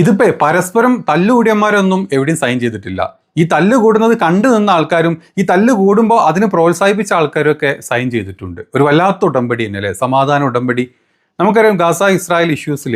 ഇതിപ്പോ പരസ്പരം തല്ലുകൂടിയന്മാരൊന്നും എവിടെയും സൈൻ ചെയ്തിട്ടില്ല. ഈ തല്ല് കൂടുന്നത് കണ്ടു നിന്ന ആൾക്കാരും ഈ തല്ല് കൂടുമ്പോൾ അതിന് പ്രോത്സാഹിപ്പിച്ച ആൾക്കാരും ഒക്കെ സൈൻ ചെയ്തിട്ടുണ്ട്. ഒരു വല്ലാത്ത ഉടമ്പടി തന്നെ അല്ലേ? സമാധാന ഉടമ്പടി. നമുക്കറിയാം ഗാസ ഇസ്രായേൽ ഇഷ്യൂസിൽ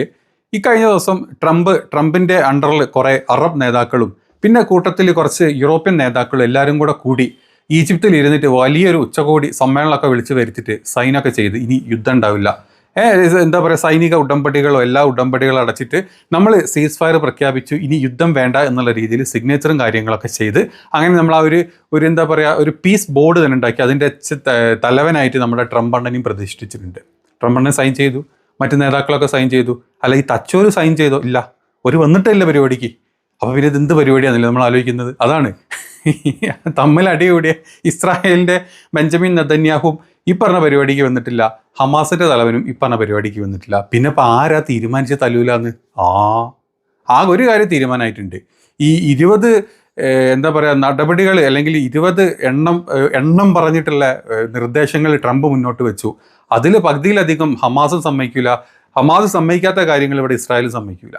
ഈ കഴിഞ്ഞ ദിവസം ട്രംപ് ട്രംപിന്റെ അണ്ടറിൽ കുറേ അറബ് നേതാക്കളും പിന്നെ കൂട്ടത്തിൽ കുറച്ച് യൂറോപ്യൻ നേതാക്കളും എല്ലാവരും കൂടെ കൂടി ഈജിപ്തിൽ ഇരുന്നിട്ട് വലിയൊരു ഉച്ചകോടി സമ്മേളനമൊക്കെ വിളിച്ചു വരുത്തിയിട്ട് സൈനൊക്കെ ചെയ്ത് ഇനി യുദ്ധം ഉണ്ടാവില്ല. എന്താ പറയുക സൈനിക ഉടമ്പടികളോ എല്ലാ ഉടമ്പടികളും അടച്ചിട്ട് നമ്മൾ സീസ് ഫയർ പ്രഖ്യാപിച്ചു ഇനി യുദ്ധം വേണ്ട എന്നുള്ള രീതിയിൽ സിഗ്നേച്ചറും കാര്യങ്ങളൊക്കെ ചെയ്ത് അങ്ങനെ നമ്മൾ ആ ഒരു ഒരു എന്താ പറയുക ഒരു പീസ് ബോർഡ് തന്നെ ഉണ്ടാക്കി. അതിന്റെ തലവനായിട്ട് നമ്മുടെ ട്രംപ് അണ്ണനെയും പ്രതിഷ്ഠിച്ചിട്ടുണ്ട്. ട്രംപ് അണ്ണൻ സൈൻ ചെയ്തു മറ്റു നേതാക്കളൊക്കെ സൈൻ ചെയ്തു. അല്ല ഈ തച്ചോര് സൈൻ ചെയ്തോ? ഇല്ല. ഒരു വന്നിട്ടില്ല പരിപാടിക്ക്. അപ്പോൾ പിന്നെ ഇത് എന്ത് പരിപാടിയാണല്ലോ നമ്മൾ ആലോചിക്കുന്നത്? അതാണ്. തമ്മിൽ അടികൂടിയ ഇസ്രായേലിന്റെ ബെഞ്ചമിൻ നെതന്യാഹും ഈ പറഞ്ഞ പരിപാടിക്ക് വന്നിട്ടില്ല. ഹമാസിന്റെ തലവനും ഈ പറഞ്ഞ പരിപാടിക്ക് വന്നിട്ടില്ല. പിന്നെ ഇപ്പം ആരാ തീരുമാനിച്ച തല്ലൂലാന്ന്? ആ. ആകെ ഒരു കാര്യം തീരുമാനമായിട്ടുണ്ട് ഈ ഇരുപത് എന്താ പറയുക നടപടികൾ അല്ലെങ്കിൽ ഇരുപത് എണ്ണം എണ്ണം പറഞ്ഞിട്ടുള്ള നിർദ്ദേശങ്ങൾ ട്രംപ് മുന്നോട്ട് വെച്ചു. അതിൽ പകുതിയിലധികം ഹമാസും സമ്മതിക്കില്ല ഹമാസ് സമ്മതിക്കാത്ത കാര്യങ്ങൾ ഇവിടെ ഇസ്രായേലും സമ്മതിക്കില്ല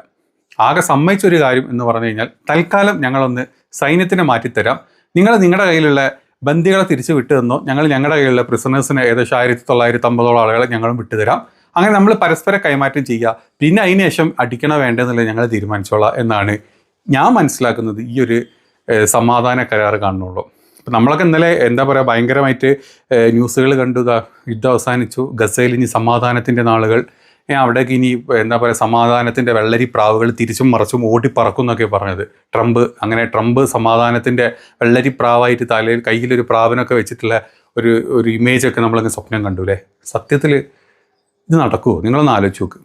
ആകെ സമ്മതിച്ചൊരു കാര്യം എന്ന് പറഞ്ഞു കഴിഞ്ഞാൽ തൽക്കാലം ഞങ്ങളൊന്ന് സൈന്യത്തിനെ മാറ്റിത്തരാം. നിങ്ങൾ നിങ്ങളുടെ കയ്യിലുള്ള ബന്ദികളെ തിരിച്ചു വിട്ടു തന്നോ ഞങ്ങൾ ഞങ്ങളുടെ കയ്യിലുള്ള പ്രിസണേഴ്സിന് ഏകദേശം ആയിരത്തി തൊള്ളായിരത്തി അമ്പതോളം ആളുകളെ ഞങ്ങളും വിട്ടുതരാം. അങ്ങനെ നമ്മൾ പരസ്പരം കൈമാറ്റം ചെയ്യുക. പിന്നെ അതിനുശേഷം അടിക്കണ വേണ്ടെന്നുള്ളത് ഞങ്ങൾ തീരുമാനിച്ചോളാം എന്നാണ് ഞാൻ മനസ്സിലാക്കുന്നത് ഈ ഒരു സമാധാന കരാർ കാണുന്നുള്ളൂ. ഇപ്പം നമ്മളൊക്കെ ഇന്നലെ എന്താ പറയുക ഭയങ്കരമായിട്ട് ന്യൂസുകൾ കണ്ടു. യുദ്ധം അവസാനിച്ചു. ഗസയിൽ ഇനി സമാധാനത്തിന്റെ നാളുകൾ. അവിടേക്ക് ഇനി എന്താ പറയുക സമാധാനത്തിന്റെ വെള്ളരി പ്രാവുകൾ തിരിച്ചും മറച്ചും ഓടിപ്പറക്കും എന്നൊക്കെ പറഞ്ഞത്. ട്രംപ് അങ്ങനെ ട്രംപ് സമാധാനത്തിന്റെ വെള്ളരി പ്രാവായിട്ട് തലയിൽ കയ്യിലൊരു പ്രാവിനൊക്കെ വെച്ചിട്ടുള്ള ഒരു ഒരു ഇമേജ് ഒക്കെ നമ്മളങ്ങ് സ്വപ്നം കണ്ടു അല്ലേ സത്യത്തിൽ ഇത് നടക്കുമോ നിങ്ങളൊന്ന് ആലോചിച്ച് നോക്ക്.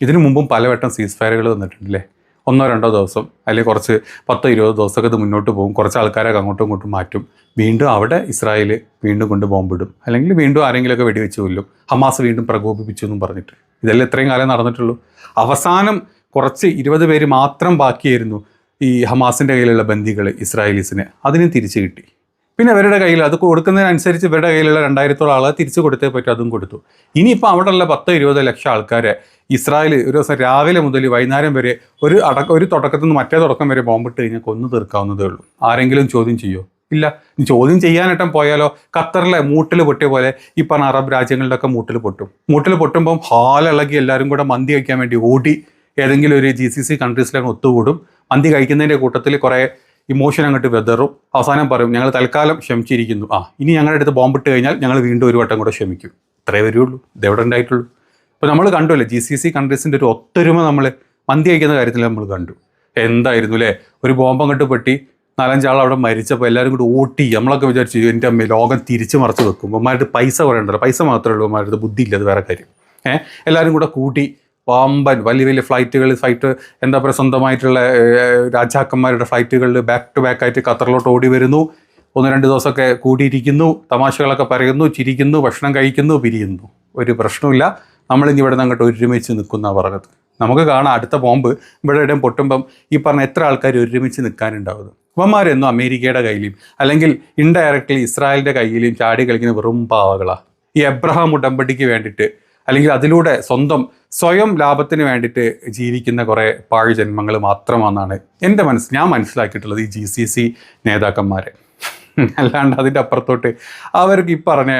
ഇതിനു മുമ്പും പലവട്ടം സീസ് ഫയറുകൾ വന്നിട്ടുണ്ടല്ലേ? ഒന്നോ രണ്ടോ ദിവസം അല്ലെങ്കിൽ കുറച്ച് പത്തോ ഇരുപതോ ദിവസമൊക്കെ ഇത് മുന്നോട്ട് പോകും. കുറച്ച് ആൾക്കാരൊക്കെ അങ്ങോട്ടും ഇങ്ങോട്ടും മാറ്റും. വീണ്ടും അവിടെ ഇസ്രായേൽ വീണ്ടും കൊണ്ട് ബോംബിടും അല്ലെങ്കിൽ വീണ്ടും ആരെങ്കിലുമൊക്കെ വെടിവെച്ച് കൊല്ലും. ഹമാസ് വീണ്ടും പ്രകോപിപ്പിച്ചു എന്നും പറഞ്ഞിട്ട്. ഇതെല്ലാം ഇത്രയും കാലം നടന്നിട്ടുള്ളൂ. അവസാനം കുറച്ച് ഇരുപത് പേര് മാത്രം ബാക്കിയായിരുന്നു ഈ ഹമാസിന്റെ കയ്യിലുള്ള ബന്ദികൾ ഇസ്രായേലീസിന്. അതിനും തിരിച്ചു കിട്ടി. പിന്നെ അവരുടെ കയ്യിൽ അത് കൊടുക്കുന്നതിനനുസരിച്ച് ഇവരുടെ കയ്യിലുള്ള രണ്ടായിരത്തോളം ആളെ തിരിച്ചു കൊടുത്തേ പറ്റും അതും കൊടുത്തു. ഇനിയിപ്പോൾ അവിടെയുള്ള പത്തോ ഇരുപതോ ലക്ഷം ആൾക്കാരെ ഇസ്രായേൽ ഒരു ദിവസം രാവിലെ മുതൽ വൈകുന്നേരം വരെ ഒരു അടക്ക ഒരു തുടക്കത്തിൽ നിന്ന് മറ്റേ തുടക്കം വരെ ബോംബിട്ട് കഴിഞ്ഞാൽ കൊന്നു തീർക്കാവുന്നതേ ഉള്ളൂ. ആരെങ്കിലും ചോദ്യം ചെയ്യോ? ഇല്ല. ചോദ്യം ചെയ്യാനായിട്ടും പോയാലോ? ഖത്തറിലെ മൂട്ടിൽ പൊട്ടിയ പോലെ ഈ പറഞ്ഞ അറബ് രാജ്യങ്ങളിലൊക്കെ മൂട്ടിൽ പൊട്ടും. മൂട്ടിൽ പൊട്ടുമ്പം ഹാലിളകി എല്ലാവരും കൂടെ മന്തി കഴിക്കാൻ വേണ്ടി ഓടി ഏതെങ്കിലും ഒരു ജി സി സി കൺട്രീസിലൊക്കെ ഒത്തുകൂടും. മന്തി കഴിക്കുന്നതിന്റെ കൂട്ടത്തിൽ കുറേ ഇമോഷൻ അങ്ങോട്ട് വെതറും. അവസാനം പറയും ഞങ്ങൾ തൽക്കാലം ക്ഷമിച്ചിരിക്കുന്നു. ആ ഇനി ഞങ്ങളുടെ അടുത്ത് ബോംബിട്ട് കഴിഞ്ഞാൽ ഞങ്ങൾ വീണ്ടും ഒരു വട്ടം കൂടെ ക്ഷമിക്കും. ഇത്രേ വരുള്ളൂ. ഇതെവിടെ ഉണ്ടായിട്ടുള്ളൂ? ഇപ്പോൾ നമ്മൾ കണ്ടുമല്ലേ ജി സി സി കൺട്രീസിന്റെ ഒരു ഒത്തൊരുമ നമ്മൾ മന്തി കഴിക്കുന്ന കാര്യത്തിൽ നമ്മൾ കണ്ടു. എന്തായിരുന്നു അല്ലേ ഒരു ബോംബ് അങ്ങോട്ട് പെട്ടി നാലഞ്ചാൾ അവിടെ മരിച്ചപ്പോൾ എല്ലാവരും കൂടി ഓട്ടി നമ്മളൊക്കെ വിചാരിച്ചു എന്റെ അമ്മ ലോകം തിരിച്ചു മറച്ച് വെക്കും. അമ്മമാരുടെ പൈസ കുറേ ഉണ്ടല്ലോ പൈസ മാത്രമേ ഉള്ളൂ അമ്മമാരുടെ ബുദ്ധി ഇല്ല അത് വേറെ കാര്യം. ഏഹ് എല്ലാവരും കൂടെ കൂട്ടി വമ്പൻ വലിയ വലിയ ഫ്ലൈറ്റുകൾ ഫ്ലൈറ്റ് എന്താ പറയുക സ്വന്തമായിട്ടുള്ള രാജാക്കന്മാരുടെ ഫ്ലൈറ്റുകളിൽ ബാക്ക് ടു ബാക്ക് ആയിട്ട് ഖത്തറിലോട്ട് ഓടി വരുന്നു. ഒന്ന് രണ്ട് ദിവസമൊക്കെ കൂടിയിരിക്കുന്നു തമാശകളൊക്കെ പറയുന്നു ചിരിക്കുന്നു ഭക്ഷണം കഴിക്കുന്നു പിരിയുന്നു. ഒരു പ്രശ്നമില്ല നമ്മളിന്ന് ഇവിടെ നിന്ന് അങ്ങോട്ട് ഒരുമിച്ച് നിൽക്കുന്ന പറഞ്ഞത് നമുക്ക് കാണാം അടുത്ത ബോംബ് ഇവിടെ ഇടം പൊട്ടുമ്പം ഈ പറഞ്ഞ എത്ര ആൾക്കാർ ഒരുമിച്ച് നിൽക്കാനുണ്ടാവുന്നത്. അവന്മാരെന്നും അമേരിക്കയുടെ കയ്യിലും അല്ലെങ്കിൽ ഇൻഡയറക്റ്റ്ലി ഇസ്രായേലിന്റെ കയ്യിലും ചാടി കളിക്കുന്ന വെറും പാവകളാണ് ഈ എബ്രഹാം ഉടമ്പടിക്ക് വേണ്ടിയിട്ട് അല്ലെങ്കിൽ അതിലൂടെ സ്വന്തം സ്വയം ലാഭത്തിന് വേണ്ടിയിട്ട് ജീവിക്കുന്ന കുറേ പാഴ് ജന്മങ്ങൾ മാത്രമാണെന്നാണ് എന്റെ മനസ്സ് ഞാൻ മനസ്സിലാക്കിയിട്ടുള്ളത് ഈ ജി സി സി നേതാക്കന്മാരെ. അല്ലാണ്ട് അതിന്റെ അപ്പുറത്തോട്ട് അവർക്ക് ഈ പറഞ്ഞ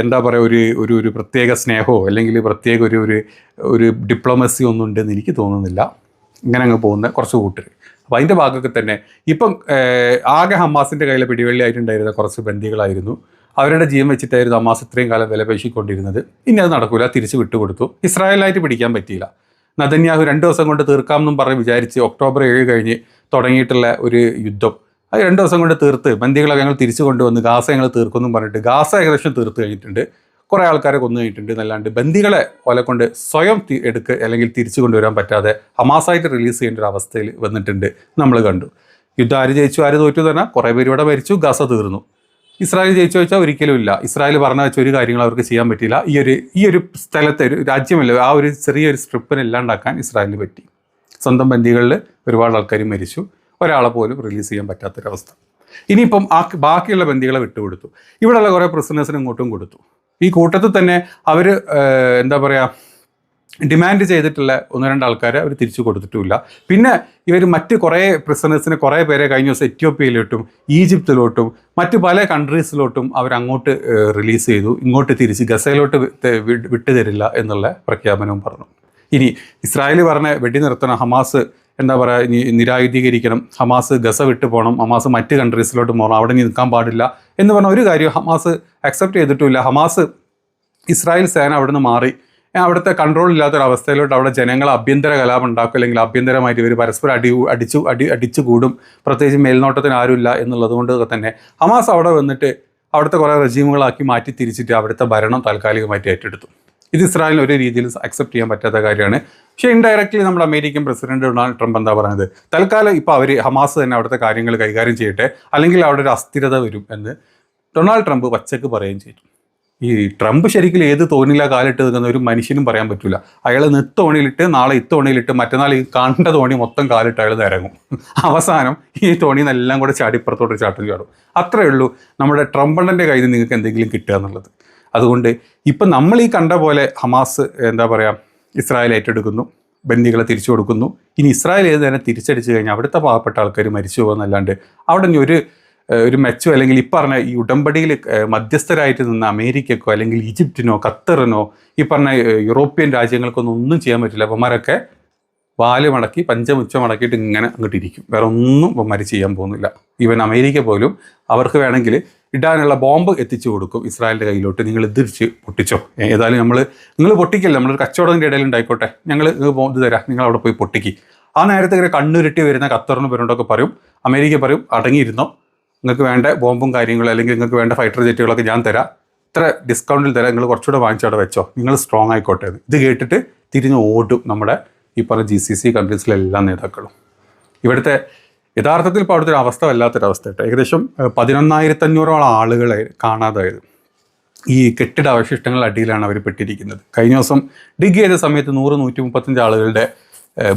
എന്താ പറയുക ഒരു ഒരു ഒരു പ്രത്യേക സ്നേഹമോ അല്ലെങ്കിൽ പ്രത്യേക ഒരു ഒരു ഒരു ഡിപ്ലോമസി ഒന്നും ഉണ്ടെന്ന് എനിക്ക് തോന്നുന്നില്ല. ഇങ്ങനെ അങ്ങ് പോകുന്ന കുറച്ച് കൂട്ടർ അപ്പോൾ അതിന്റെ ഭാഗമൊക്കെ തന്നെ ഇപ്പം ആകെ ഹമാസിന്റെ കയ്യിൽ പിടിവള്ളിയായിട്ടുണ്ടായിരുന്ന കുറച്ച് ബന്ദികളായിരുന്നു. അവരുടെ ജീവൻ വെച്ചിട്ടായിരുന്നു ഹമാസ് ഇത്രയും കാലം വിലപേശിക്കൊണ്ടിരുന്നത് ഇനി അത് നടക്കൂല തിരിച്ച് വിട്ടുകൊടുത്തു. ഇസ്രായേലായിട്ട് പിടിക്കാൻ പറ്റിയില്ല. നദന്യാഹു രണ്ട് ദിവസം കൊണ്ട് തീർക്കാം എന്നും പറഞ്ഞ് വിചാരിച്ച് ഒക്ടോബർ ഏഴ് കഴിഞ്ഞ് തുടങ്ങിയിട്ടുള്ള ഒരു യുദ്ധം. അത് രണ്ട് ദിവസം കൊണ്ട് തീർത്ത്. ബന്ദികളൊക്കെ ഞങ്ങൾ തിരിച്ചു കൊണ്ടുവന്ന് ഗാസ ഞങ്ങൾ തീർക്കുമെന്നും പറഞ്ഞിട്ട് ഗാസ ഏകദേശം തീർത്ത് കഴിഞ്ഞിട്ടുണ്ട്. കുറേ ആൾക്കാരെ കൊന്നു കഴിഞ്ഞിട്ടുണ്ട് എന്നല്ലാണ്ട് ബന്ദികളെ പോലെ കൊണ്ട് സ്വയം എടുക്ക് അല്ലെങ്കിൽ തിരിച്ചു കൊണ്ടുവരാൻ പറ്റാതെ ഹമാസായിട്ട് റിലീസ് ചെയ്യേണ്ട ഒരു അവസ്ഥയിൽ വന്നിട്ടുണ്ട്. നമ്മൾ കണ്ടു. യുദ്ധം ആര് ജയിച്ചു ആര് തോറ്റു തന്നെ കുറേ പേര് ഇവിടെ മരിച്ചു ഗസ തീർന്നു. ഇസ്രായേൽ ജയിച്ചു വെച്ചാൽ ഒരിക്കലും ഇല്ല. ഇസ്രായേൽ പറഞ്ഞ വെച്ച ഒരു കാര്യങ്ങൾ അവർക്ക് ചെയ്യാൻ പറ്റില്ല ഈ ഒരു ഈ ഒരു സ്ഥലത്തെ ഒരു രാജ്യമല്ല ആ ഒരു ചെറിയൊരു സ്ട്രിപ്പിനെ ഇല്ലാണ്ടാക്കാൻ ഇസ്രായേലിന് പറ്റി. സ്വന്തം ബന്ദികളിൽ ഒരുപാട് ആൾക്കാർ മരിച്ചു. ഒരാളെ പോലും റിലീസ് ചെയ്യാൻ പറ്റാത്തൊരവസ്ഥ. ഇനിയിപ്പം ആ ബാക്കിയുള്ള ബന്ദികളെ വിട്ടുകൊടുത്തു. ഇവിടെയുള്ള കുറേ പ്രിസണേഴ്സിന് ഇങ്ങോട്ടും കൊടുത്തു. ഈ കൂട്ടത്തിൽ തന്നെ അവർ എന്താ പറയുക ഡിമാൻഡ് ചെയ്തിട്ടുള്ള ഒന്ന് രണ്ട് ആൾക്കാരെ അവർ തിരിച്ചു കൊടുത്തിട്ടുമില്ല. പിന്നെ ഇവർ മറ്റ് കുറേ പ്രിസണേഴ്സിന് കുറേ പേരെ കഴിഞ്ഞ ദിവസം എത്യോപ്യയിലോട്ടും ഈജിപ്തിലോട്ടും മറ്റ് പല കൺട്രീസിലോട്ടും അവർ അങ്ങോട്ട് റിലീസ് ചെയ്തു. ഇങ്ങോട്ട് തിരിച്ച് ഗസയിലോട്ട് വിട്ടുതരില്ല എന്നുള്ള പ്രഖ്യാപനവും പറഞ്ഞു. ഇനി ഇസ്രായേൽ പറഞ്ഞ വെടി നിർത്തണം ഹമാസ് എന്താ പറയുക ഇനി നിരായുധീകരിക്കണം ഹമാസ് ഗസ വിട്ടു പോകണം ഹമാസ് മറ്റ് കൺട്രീസിലോട്ട് പോകണം അവിടെ നിൽക്കാൻ പാടില്ല എന്ന് പറഞ്ഞ ഒരു കാര്യം ഹമാസ് അക്സെപ്റ്റ് ചെയ്തിട്ടുമില്ല. ഹമാസ് ഇസ്രായേൽ സേന അവിടെ നിന്ന് മാറി. അവിടുത്തെ കൺട്രോൾ ഇല്ലാത്തൊരവസ്ഥയിലോട്ട് അവിടെ ജനങ്ങൾ അഭ്യന്തര കലാപം ഉണ്ടാക്കും അല്ലെങ്കിൽ അഭ്യന്തരമായിട്ട് ഇവർ പരസ്പരം അടി അടിച്ചു അടി അടിച്ചു കൂടും. പ്രത്യേകിച്ച് മേൽനോട്ടത്തിന് ആരുമില്ല എന്നുള്ളത് കൊണ്ട് തന്നെ ഹമാസ് അവിടെ വന്നിട്ട് അവിടുത്തെ കുറേ റജീമുകളാക്കി മാറ്റി തിരിച്ചിട്ട് അവിടുത്തെ ഭരണം താൽക്കാലികമായിട്ട് ഏറ്റെടുത്തു. ഇത് ഇസ്രായേലിന് ഒരു രീതിയിൽ അക്സെപ്റ്റ് ചെയ്യാൻ പറ്റാത്ത കാര്യമാണ്. പക്ഷേ ഇൻഡയറക്റ്റ്ലി നമ്മുടെ അമേരിക്കൻ പ്രസിഡന്റ് ഡൊണാൾഡ് ട്രംപ് എന്താ പറയുന്നത്? തൽക്കാലം ഇപ്പോൾ അവർ ഹമാസ് തന്നെ അവിടുത്തെ കാര്യങ്ങൾ കൈകാര്യം ചെയ്യട്ടെ അല്ലെങ്കിൽ അവിടെ ഒരു അസ്ഥിരത വരും എന്ന് ഡൊണാൾഡ് ട്രംപ് പച്ചക്ക് പറയുകയും ചെയ്തു. ഈ ട്രംപ് ശരിക്കും ഏത് തോണിയില കാലിട്ട് നിൽക്കുന്ന ഒരു മനുഷ്യനും പറയാൻ പറ്റില്ല അയാൾ നിത്തോണിയിലിട്ട് നാളെ ഇത്തോണിയിലിട്ട് മറ്റന്നാൾ ഈ കണ്ട തോണി മൊത്തം കാലിട്ട് അയാൾ നിരങ്ങും. അവസാനം ഈ തോണിയിൽ നിന്നെല്ലാം കൂടെ ചാടിപ്പുറത്തോട്ട് ചാട്ടും ചാടും. അത്രയേ ഉള്ളൂ നമ്മുടെ ട്രംപണ്ണന്റെ കയ്യിൽ നിങ്ങൾക്ക് എന്തെങ്കിലും കിട്ടുക എന്നുള്ളത്. അതുകൊണ്ട് ഇപ്പം നമ്മൾ ഈ കണ്ട പോലെ ഹമാസ് എന്താ പറയുക ഇസ്രായേൽ ഏറ്റെടുക്കുന്നു ബന്ദികളെ തിരിച്ചു കൊടുക്കുന്നു. ഇനി ഇസ്രായേൽ ഏത് തന്നെ തിരിച്ചടിച്ചു കഴിഞ്ഞാൽ അവിടുത്തെ പാവപ്പെട്ട ആൾക്കാർ മരിച്ചു പോകുന്നല്ലാണ്ട് അവിടെ ഇനി ഒരു ഒരു മെച്ചോ അല്ലെങ്കിൽ ഈ പറഞ്ഞ ഈ ഉടമ്പടിയിൽ മധ്യസ്ഥരായിട്ട് നിന്ന അമേരിക്കക്കോ അല്ലെങ്കിൽ ഈജിപ്തിനോ ഖത്തറിനോ ഈ പറഞ്ഞ യൂറോപ്യൻ രാജ്യങ്ങൾക്കൊന്നും ഒന്നും ചെയ്യാൻ പറ്റില്ല. അവന്മാരൊക്കെ വാൽ മടക്കി പഞ്ചമുച്ച മടക്കിയിട്ട് ഇങ്ങനെ അങ്ങോട്ട് ഇരിക്കും. വേറെ ഒന്നും ഇവന്മാർ ചെയ്യാൻ പോകുന്നില്ല. ഈവൻ അമേരിക്ക പോലും അവർക്ക് വേണമെങ്കിൽ ഇടാനുള്ള ബോംബ് എത്തിച്ചു കൊടുക്കും ഇസ്രായേലിന്റെ കയ്യിലോട്ട്. നിങ്ങൾ തിരിച്ച് പൊട്ടിച്ചോ? ഏതായാലും നമ്മൾ നിങ്ങൾ പൊട്ടിക്കല്ല? നമ്മളൊരു കച്ചവടത്തിന്റെ ഇടയിൽ ഉണ്ടായിക്കോട്ടെ. ഞങ്ങൾ ഇത് തരാം. നിങ്ങൾ അവിടെ പോയി പൊട്ടിക്കി. ആ നേരത്തെ ഇങ്ങനെ കണ്ണുരുട്ടി വരുന്ന ഖത്തറിന് പേരുണ്ടൊക്കെ പറയും അമേരിക്ക പറയും അടങ്ങിയിരുന്നോ? നിങ്ങൾക്ക് വേണ്ട ബോംബും കാര്യങ്ങളും അല്ലെങ്കിൽ നിങ്ങൾക്ക് വേണ്ട ഫൈറ്റർ ജെറ്റുകളൊക്കെ ഞാൻ തരാം. ഇത്ര ഡിസ്കൗണ്ടിൽ തരാം. നിങ്ങൾ കുറച്ചുകൂടെ വാങ്ങിച്ചവിടെ വെച്ചോ. നിങ്ങൾ സ്ട്രോങ് ആയിക്കോട്ടെ ഇത് കേട്ടിട്ട് തിരിഞ്ഞ് ഓടും നമ്മുടെ ഈ പറഞ്ഞ ജി സി സി കൺട്രീസിലെ എല്ലാ നേതാക്കളും. ഇവിടുത്തെ യഥാർത്ഥത്തിൽ ഇപ്പോൾ അവിടുത്തെ ഒരു അവസ്ഥ വല്ലാത്തൊരവസ്ഥ കേട്ടോ. ഏകദേശം പതിനൊന്നായിരത്തഞ്ഞൂറോളം ആളുകളെ കാണാതായത്. ഈ കെട്ടിട അവശിഷ്ടങ്ങളുടെ അടിയിലാണ് അവർ പെട്ടിരിക്കുന്നത്. കഴിഞ്ഞ ദിവസം ഡിഗ് ചെയ്ത സമയത്ത് നൂറ് നൂറ്റി മുപ്പത്തഞ്ച് ആളുകളുടെ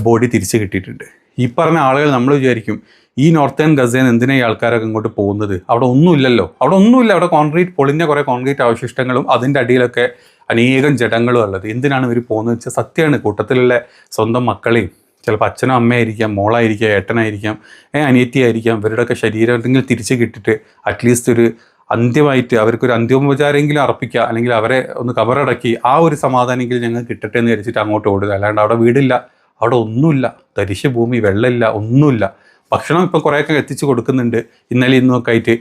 ബോഡി തിരിച്ചു കിട്ടിയിട്ടുണ്ട്. ഈ പറഞ്ഞ ആളുകൾ നമ്മൾ വിചാരിക്കും ഈ നോർത്തേൺ ഗസേൻ എന്തിനാ ഈ ആൾക്കാരൊക്കെ ഇങ്ങോട്ട് പോകുന്നത്? അവിടെ ഒന്നുമില്ലല്ലോ. അവിടെ ഒന്നുമില്ല. അവിടെ കോൺക്രീറ്റ് പൊളിഞ്ഞ കുറേ കോൺക്രീറ്റ് അവശിഷ്ടങ്ങളും അതിന്റെ അടിയിലൊക്കെ അനേകം ജഡങ്ങളും ഉള്ളത്. എന്തിനാണ് ഇവർ പോകുന്നത് വെച്ചാൽ സത്യമാണ്. കൂട്ടത്തിലുള്ള സ്വന്തം മക്കളെയും ചിലപ്പോൾ അച്ഛനും അമ്മയായിരിക്കാം മോളായിരിക്കാം ഏട്ടനായിരിക്കാം ഏ അനിയത്തിയായിരിക്കാം ഇവരുടെയൊക്കെ ശരീരം എന്തെങ്കിലും തിരിച്ച് കിട്ടിയിട്ട് അറ്റ്ലീസ്റ്റ് ഒരു അന്ത്യമായിട്ട് അവർക്കൊരു അന്ത്യോപചാരമെങ്കിലും അർപ്പിക്കുക അല്ലെങ്കിൽ അവരെ ഒന്ന് കവറടക്കി ആ ഒരു സമാധാനമെങ്കിലും ഞങ്ങൾ കിട്ടട്ടെ എന്ന് വിചാരിച്ചിട്ട് അങ്ങോട്ട് ഓടുക. അല്ലാണ്ട് അവിടെ വീടില്ല. അവിടെ ഒന്നുമില്ല. തരിശ ഭൂമി വെള്ളമില്ല ഒന്നുമില്ല. ഭക്ഷണം ഇപ്പോൾ കുറേയൊക്കെ എത്തിച്ചു കൊടുക്കുന്നുണ്ട്. ഇന്നലെ ഇന്നൊക്കെ ആയിട്ട്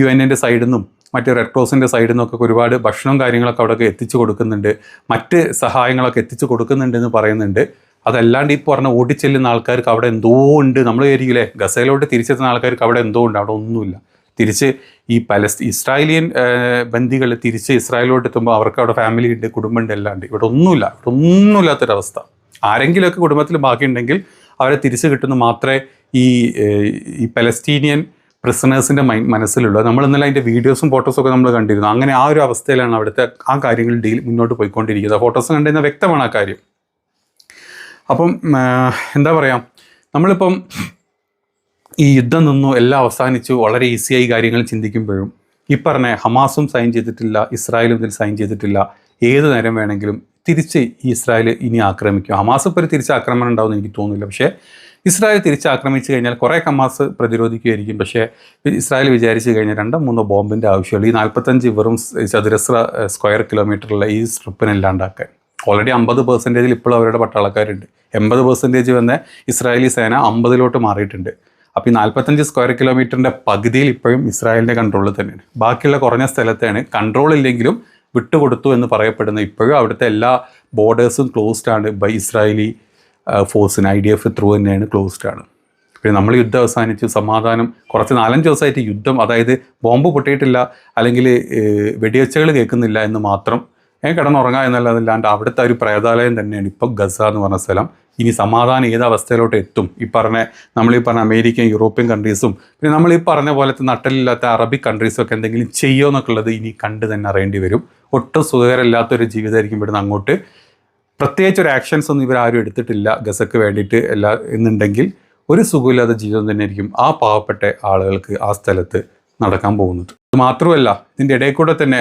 യു എൻ എന്റെ സൈഡിൽ നിന്നും മറ്റ് റെഡ് ക്രോസിന്റെ സൈഡിൽ നിന്നൊക്കെ ഒരുപാട് ഭക്ഷണവും കാര്യങ്ങളൊക്കെ അവിടെയൊക്കെ എത്തിച്ചു കൊടുക്കുന്നുണ്ട്. മറ്റ് സഹായങ്ങളൊക്കെ എത്തിച്ചു കൊടുക്കുന്നുണ്ട് എന്ന് പറയുന്നുണ്ട്. അതല്ലാണ്ട് ഈ പറഞ്ഞ ഓടിച്ചെല്ലുന്ന ആൾക്കാർക്ക് അവിടെ എന്തോ ഉണ്ട്. നമ്മൾ വിചാരിക്കില്ലേ ഗസയിലോട്ട് തിരിച്ചെത്തുന്ന ആൾക്കാർക്ക് അവിടെ എന്തോ ഉണ്ട്. അവിടെ ഒന്നുമില്ല. തിരിച്ച് ഈ പലസ്തീൻ ഇസ്രായേലിയൻ ബന്ദികൾ തിരിച്ച് ഇസ്രായേലിലോട്ട് എത്തുമ്പോൾ അവർക്ക് അവിടെ ഫാമിലി ഉണ്ട് കുടുംബമുണ്ട് എല്ലാം ഉണ്ട്. ഇവിടെ ഒന്നുമില്ല. ഇവിടെ ഒന്നുമില്ലാത്തൊരവസ്ഥ. ആരെങ്കിലുമൊക്കെ കുടുംബത്തിൽ ബാക്കിയുണ്ടെങ്കിൽ അവരെ തിരിച്ചു കിട്ടുന്ന മാത്രമേ ഈ ഈ പലസ്തീനിയൻ പ്രിസണേഴ്സിന്റെ മൈ മനസ്സിലുള്ളൂ. നമ്മൾ ഇന്നലെ അതിന്റെ വീഡിയോസും ഫോട്ടോസും ഒക്കെ നമ്മൾ കണ്ടിരുന്നു. അങ്ങനെ ആ ഒരു അവസ്ഥയിലാണ് അവിടുത്തെ ആ കാര്യങ്ങൾ ഡീൽ മുന്നോട്ട് പോയിക്കൊണ്ടിരിക്കുന്നത്. ഫോട്ടോസ് കണ്ടിരുന്ന വ്യക്തമാണ് ആ കാര്യം. അപ്പം എന്താ പറയുക നമ്മളിപ്പം ഈ യുദ്ധം നിന്നു എല്ലാം അവസാനിച്ചു വളരെ ഈസിയായി കാര്യങ്ങൾ ചിന്തിക്കുമ്പോഴും ഈ പറഞ്ഞ ഹമാസും സൈൻ ചെയ്തിട്ടില്ല ഇസ്രായേലും ഇതിൽ സൈൻ ചെയ്തിട്ടില്ല ഏത് നേരം വേണമെങ്കിലും തിരിച്ച് ഇസ്രായേൽ ഇനി ആക്രമിക്കും. ഹമാസ് ഇപ്പോൾ ഒരു തിരിച്ച് ആക്രമണം ഉണ്ടാവുമെന്ന് എനിക്ക് തോന്നുന്നില്ല. പക്ഷേ ഇസ്രായേൽ തിരിച്ച് ആക്രമിച്ചു കഴിഞ്ഞാൽ കുറേ ഹമാസ് പ്രതിരോധിക്കുകയായിരിക്കും. പക്ഷേ ഇസ്രായേൽ വിചാരിച്ചു കഴിഞ്ഞാൽ രണ്ടോ മൂന്നോ ബോംബിന്റെ ആവശ്യമുള്ളൂ. ഈ നാൽപ്പത്തഞ്ച് വെറും ചതുരശ്ര സ്ക്വയർ കിലോമീറ്ററുള്ള ഈ സ്ട്രിപ്പിനെ ഇല്ലാണ്ടാക്കാൻ. ഓൾറെഡി അമ്പത് പെർസെന്റേജിൽ ഇപ്പോൾ അവരുടെ പട്ടാളക്കാരുണ്ട്. എൺപത് പെർസെന്റേജ് വന്ന ഇസ്രായേലി സേന അമ്പതിലോട്ട് മാറിയിട്ടുണ്ട്. അപ്പോൾ ഈ നാൽപ്പത്തഞ്ച് സ്ക്വയർ കിലോമീറ്ററിന്റെ പകുതിയിൽ ഇപ്പോഴും ഇസ്രായേലിന്റെ കൺട്രോളിൽ തന്നെയാണ്. ബാക്കിയുള്ള കുറഞ്ഞ സ്ഥലത്താണ്. കൺട്രോൾ ഇല്ലെങ്കിലും വിട്ടുകൊടുത്തു എന്ന് പറയപ്പെടുന്ന ഇപ്പോഴും അവിടുത്തെ എല്ലാ ബോർഡേഴ്സും ക്ലോസ്ഡ് ആണ്. ബൈ ഇസ്രായേലി ഫോഴ്സിന് ഐ ഡി എഫ് ത്രൂ തന്നെയാണ് ക്ലോസ്ഡ് ആണ്. പിന്നെ നമ്മൾ യുദ്ധം അവസാനിച്ചു. സമാധാനം കുറച്ച് നാലഞ്ച് ദിവസമായിട്ട് യുദ്ധം അതായത് ബോംബ് പൊട്ടിയിട്ടില്ല അല്ലെങ്കിൽ വെടിവെച്ചകൾ കേൾക്കുന്നില്ല എന്ന് മാത്രം കിടന്നുറങ്ങുക എന്നല്ലാതല്ലാണ്ട് അവിടുത്തെ ഒരു പ്രേതാലയം തന്നെയാണ്. ഇപ്പോൾ ഗസ എന്ന് പറഞ്ഞ സ്ഥലം ഇനി സമാധാനം ഏത് അവസ്ഥയിലോട്ട് എത്തും? ഈ പറഞ്ഞ നമ്മൾ ഈ പറഞ്ഞ അമേരിക്കൻ യൂറോപ്യൻ കൺട്രീസും പിന്നെ നമ്മൾ ഈ പറഞ്ഞ പോലത്തെ നട്ടലില്ലാത്ത അറബിക് കൺട്രീസും ഒക്കെ എന്തെങ്കിലും ചെയ്യുമോ എന്നൊക്കെ ഉള്ളത് ഇനി കണ്ട് തന്നെ അറിയേണ്ടി വരും. ഒട്ടും സുഖകരമില്ലാത്തൊരു ജീവിതമായിരിക്കും ഇവിടുന്ന് അങ്ങോട്ട്. പ്രത്യേകിച്ച് ഒരു ആക്ഷൻസ് ഒന്നും ഇവരാരും എടുത്തിട്ടില്ല. ഗസക്ക് വേണ്ടിയിട്ട് എല്ലാ എന്നുണ്ടെങ്കിൽ ഒരു സുഖമില്ലാത്ത ജീവിതം തന്നെയായിരിക്കും ആ പാവപ്പെട്ട ആളുകൾക്ക് ആ സ്ഥലത്ത് നടക്കാൻ പോകുന്നത്. മാത്രമല്ല ഇതിന്റെ ഇടയിൽ കൂടെ തന്നെ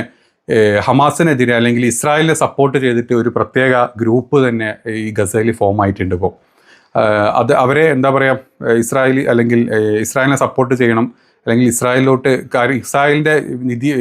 ഹമാസിനെതിരെ അല്ലെങ്കിൽ ഇസ്രായേലിനെ സപ്പോർട്ട് ചെയ്തിട്ട് ഒരു പ്രത്യേക ഗ്രൂപ്പ് തന്നെ ഈ ഗസയിൽ ഫോം ആയിട്ടുണ്ട് ഇപ്പോൾ അത് അവരെ എന്താ പറയുക ഇസ്രായേലി അല്ലെങ്കിൽ ഇസ്രായേലിനെ സപ്പോർട്ട് ചെയ്യണം. അല്ലെങ്കിൽ ഇസ്രായേലിലോട്ട് കാര്യം ഇസ്രായേലിന്റെ വിധി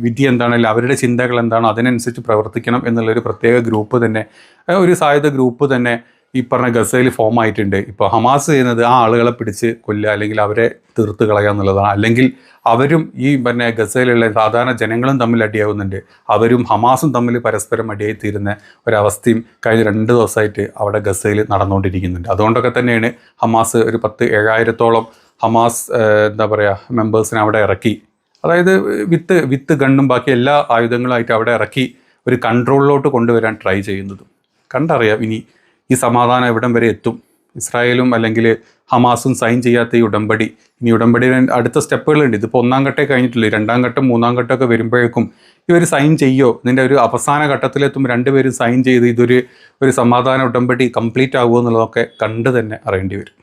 വിധി എന്താണ്? അല്ലെങ്കിൽ അവരുടെ ചിന്തകൾ എന്താണ്? അതിനനുസരിച്ച് പ്രവർത്തിക്കണം എന്നുള്ളൊരു പ്രത്യേക ഗ്രൂപ്പ് തന്നെ ഒരു സായുധ ഗ്രൂപ്പ് തന്നെ ഈ പറഞ്ഞ ഗസയിൽ ഫോം ആയിട്ടുണ്ട്. ഇപ്പോൾ ഹമാസ് ചെയ്യുന്നത് ആ ആളുകളെ പിടിച്ച് കൊല്ലുക അല്ലെങ്കിൽ അവരെ തീർത്ത് കളയുക എന്നുള്ളതാണ്. അല്ലെങ്കിൽ അവരും ഈ പിന്നെ ഗസയിലുള്ള സാധാരണ ജനങ്ങളും തമ്മിൽ അടിയാവുന്നുണ്ട്. അവരും ഹമാസും തമ്മിൽ പരസ്പരം അടിയായി തീരുന്ന ഒരവസ്ഥയും കഴിഞ്ഞ രണ്ട് ദിവസമായിട്ട് അവിടെ ഗസയിൽ നടന്നുകൊണ്ടിരിക്കുന്നുണ്ട്. അതുകൊണ്ടൊക്കെ തന്നെയാണ് ഹമാസ് ഒരു പത്ത് ഏഴായിരത്തോളം ഹമാസ് എന്താ പറയുക മെമ്പേഴ്സിനെ അവിടെ ഇറക്കി. അതായത് വിത്ത് വിത്ത് ഗണ്ണും ബാക്കി എല്ലാ ആയുധങ്ങളായിട്ട് അവിടെ ഇറക്കി ഒരു കൺട്രോളിലോട്ട് കൊണ്ടുവരാൻ ട്രൈ ചെയ്യുന്നതും. കണ്ടറിയാം ഇനി ഈ സമാധാനം എവിടം വരെ എത്തും? ഇസ്രായേലും അല്ലെങ്കിൽ ഹമാസും സൈൻ ചെയ്യാത്ത ഈ ഉടമ്പടി. ഇനി ഉടമ്പടിയുടെ അടുത്ത സ്റ്റെപ്പുകളുണ്ട്. ഇതിപ്പോൾ ഒന്നാം ഘട്ടേ കഴിഞ്ഞിട്ടില്ല രണ്ടാം ഘട്ടം മൂന്നാം ഘട്ടമൊക്കെ വരുമ്പോഴേക്കും ഇവർ സൈൻ ചെയ്യോ? ഇതിന്റെ ഒരു അവസാന ഘട്ടത്തിലെത്തും രണ്ടുപേരും സൈൻ ചെയ്ത് ഇതൊരു ഒരു സമാധാന ഉടമ്പടി കംപ്ലീറ്റ് ആകുമോ എന്നുള്ളതൊക്കെ കണ്ട് തന്നെ അറിയേണ്ടി വരും.